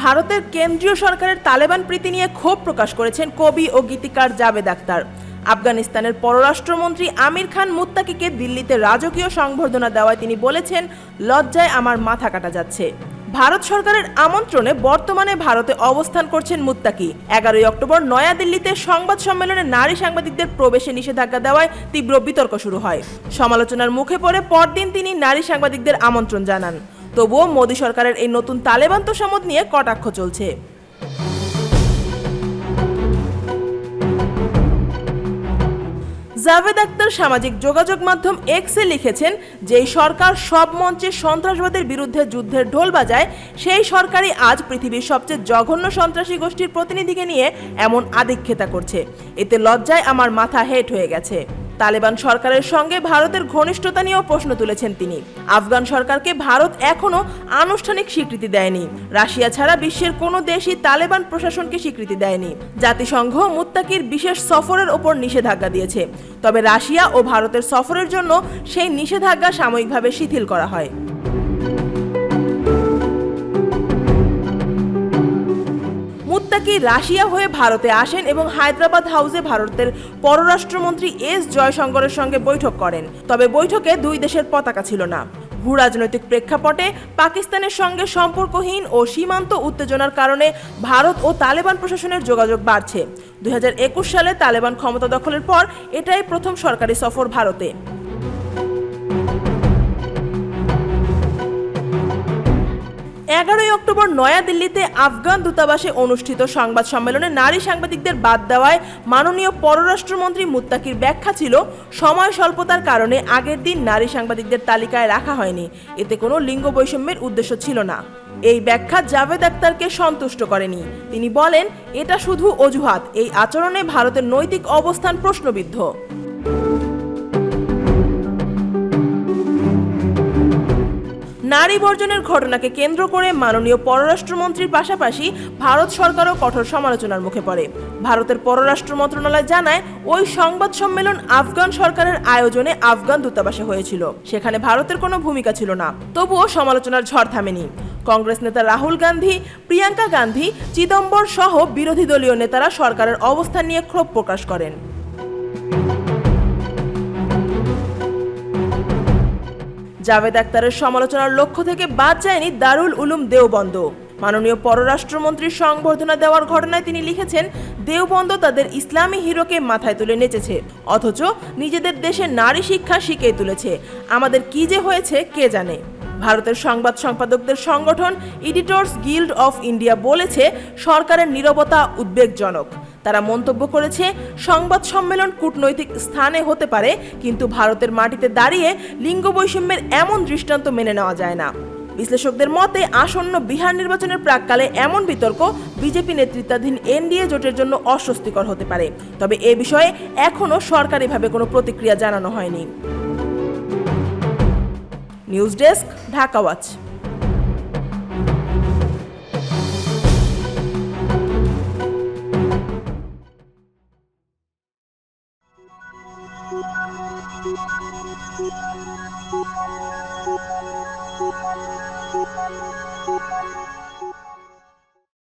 ভারতের কেন্দ্রীয় সরকারের তালেবান প্রীতি নিয়ে ক্ষোভ প্রকাশ করেছেন কবি ও গীতিকার জাবেদ আক্তার আফগানিস্তানের পররাষ্ট্রমন্ত্রী আমির খান মুত্তাকিকে দিল্লিতে রাজকীয় সংবর্ধনা দেওয়ায় তিনি বলেছেন, লজ্জায় আমার মাথা কাটা যাচ্ছে। ভারত সরকারের আমন্ত্রণে বর্তমানে ভারতে অবস্থান করছেন মুত্তাকি। এগারোই অক্টোবর নয়াদিল্লিতে সংবাদ সম্মেলনে নারী সাংবাদিকদের প্রবেশে নিষেধাজ্ঞা দেওয়ায় তীব্র বিতর্ক শুরু হয়। সমালোচনার মুখে পড়ে পরদিন তিনি নারী সাংবাদিকদের আমন্ত্রণ জানান। তবুও মোদী সরকারের এই নতুন তালেবান তোষামত নিয়ে কটাক্ষ চলছে। জাভেদ আক্তার সামাজিক যোগাযোগ মাধ্যম এক্সে লিখেছেন যেই সরকার সব মঞ্চে সন্ত্রাসবাদের বিরুদ্ধে যুদ্ধের ঢোল বাজায়, সেই সরকারই আজ পৃথিবীর সবচেয়ে জঘন্য সন্ত্রাসী গোষ্ঠীর প্রতিনিধিকে নিয়ে এমন আদিক্ষেতা করছে। এতে লজ্জায় আমার মাথা হেট হয়ে গেছে। তালেবান সরকারের সঙ্গে ভারতের ঘনিষ্ঠতা নিয়েও প্রশ্ন তুলেছেন তিনি। আফগান সরকারকে ভারত এখনও আনুষ্ঠানিক স্বীকৃতি দেয়নি। রাশিয়া ছাড়া বিশ্বের কোনো দেশই তালেবান প্রশাসনকে স্বীকৃতি দেয়নি। জাতিসংঘ মুত্তাকির বিশেষ সফরের ওপর নিষেধাজ্ঞা দিয়েছে। তবে রাশিয়া ও ভারতের সফরের জন্য সেই নিষেধাজ্ঞা সাময়িকভাবে শিথিল করা হয়। মুত্তাকি রাশিয়া হয়ে ভারতে আসেন এবং হায়দ্রাবাদ হাউসে ভারতের পররাষ্ট্রমন্ত্রী এস জয়শঙ্করের সঙ্গে বৈঠক করেন। তবে বৈঠকে দুই দেশের পতাকা ছিল না। ভূ রাজনৈতিক প্রেক্ষাপটে পাকিস্তানের সঙ্গে সম্পর্কহীন ও সীমান্ত উত্তেজনার কারণে ভারত ও তালেবান প্রশাসনের যোগাযোগ বাড়ছে। দুই হাজার একুশ সালে তালেবান ক্ষমতা দখলের পর এটাই প্রথম সরকারি সফর ভারতে। এগারোই অক্টোবর নয়াদিল্লিতে আফগান দূতাবাসে অনুষ্ঠিত সংবাদ সম্মেলনে নারী সাংবাদিকদের বাদ দেওয়ায় মাননীয় পররাষ্ট্রমন্ত্রী মুত্তাকির ব্যাখ্যা ছিল, সময় স্বল্পতার কারণে আগের দিন নারী সাংবাদিকদের তালিকায় রাখা হয়নি। এতে কোনো লিঙ্গ বৈষম্যের উদ্দেশ্য ছিল না। এই ব্যাখ্যা জাভেদ আক্তারকে সন্তুষ্ট করেনি। তিনি বলেন, এটা শুধু অজুহাত। এই আচরণে ভারতের নৈতিক অবস্থান প্রশ্নবিদ্ধ। নারী বর্জনের ঘটনাকে কেন্দ্র করে মাননীয় পররাষ্ট্রমন্ত্রীর পাশাপাশি ভারত সরকারও কঠোর সমালোচনার মুখে পড়ে। ভারতের পররাষ্ট্র মন্ত্রণালয় জানায়, ওই সংবাদ সম্মেলন আফগান সরকারের আয়োজনে আফগান দূতাবাসে হয়েছিল। সেখানে ভারতের কোনো ভূমিকা ছিল না। তবুও সমালোচনার ঝড় থামেনি। কংগ্রেস নেতা রাহুল গান্ধী, প্রিয়াঙ্কা গান্ধী চিদম্বর সহ বিরোধী দলীয় নেতারা সরকারের অবস্থান নিয়ে ক্ষোভ প্রকাশ করেন। জাভেদ আক্তারের সমালোচনার লক্ষ্য থেকে বাদ যায়নি দারুল উলুম দেওবন্দ। মাননীয় পররাষ্ট্রমন্ত্রীর সংবর্ধনা দেওয়ার ঘটনায় তিনি লিখেছেন, দেওবন্দ তাদের ইসলামী হিরোকে মাথায় তুলে নেচেছে, অথচ নিজেদের দেশে নারী শিক্ষা শিখিয়ে তুলেছে। আমাদের কি যে হয়েছে কে জানে? ভারতের সংবাদ সম্পাদকদের সংগঠন এডিটর্স গিল্ড অফ ইন্ডিয়া বলেছে, সরকারের নীরবতা উদ্বেগজনক। তারা মন্তব্য করেছে, সংবাদ সম্মেলন কূটনৈতিক স্থানে হতে পারে, কিন্তু ভারতের মাটিতে দাঁড়িয়ে লিঙ্গ বৈষম্যের এমন দৃষ্টান্ত মেনে নেওয়া যায় না। বিশ্লেষকদের মতে, আসন্ন বিহার নির্বাচনের প্রাককালে এমন বিতর্ক বিজেপি নেতৃত্বাধীন এনডিএ জোটের জন্য অস্বস্তিকর হতে পারে। তবে এ বিষয়ে এখনও সরকারিভাবে কোনো প্রতিক্রিয়া জানানো হয়নি। News desk, Dhaka Thank you.